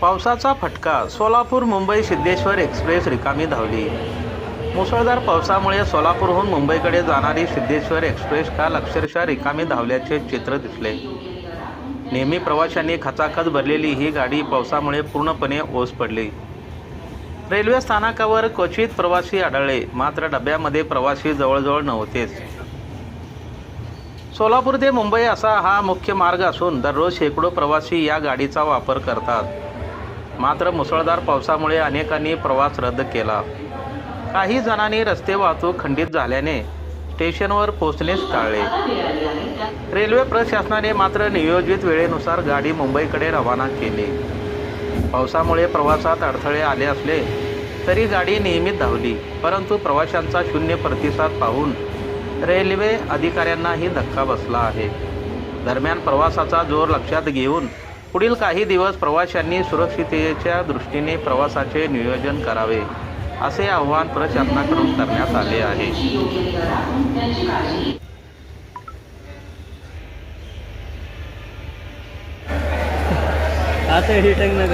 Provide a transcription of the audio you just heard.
पावसाचा फटका सोलापूर मुंबई सिद्धेश्वर एक्सप्रेस रिकामी धावली. मुसळधार पावसामुळे सोलापूरहून मुंबईकडे जाणारी सिद्धेश्वर एक्सप्रेस काल अक्षरशः रिकामी धावल्याचे चित्र दिसले. नेहमी प्रवाशांनी खचाखच भरलेली ही गाडी पावसामुळे पूर्णपणे ओस पडली. रेल्वे स्थानकावर क्वचित प्रवासी आढळले मात्र डब्यामध्ये प्रवासी जवळजवळ नव्हतेच. सोलापूर ते मुंबई असा हा मुख्य मार्ग असून दररोज शेकडो प्रवासी या गाडीचा वापर करतात. मात्र मुसळधार पावसामुळे अनेकांनी प्रवास रद्द केला. काही जणांनी रस्ते वाहतूक खंडित झाल्याने स्टेशनवर पोहोचणेच टाळले. रेल्वे प्रशासनाने मात्र नियोजित वेळेनुसार गाडी मुंबईकडे रवाना केली. पावसामुळे प्रवासात अडथळे आले असले तरी गाडी नियमित धावली परंतु प्रवाशांचा शून्य प्रतिसाद पाहून रेल्वे अधिकाऱ्यांनाही धक्का बसला आहे. दरम्यान प्रवासाचा जोर लक्षात घेऊन पुढील काही दिवस प्रवाशांनी सुरक्षिततेच्या दृष्टीने प्रवासाचे नियोजन करावे असे आवाहन प्रशासनाकडून करण्यात आले आहे. आता हिटिंग न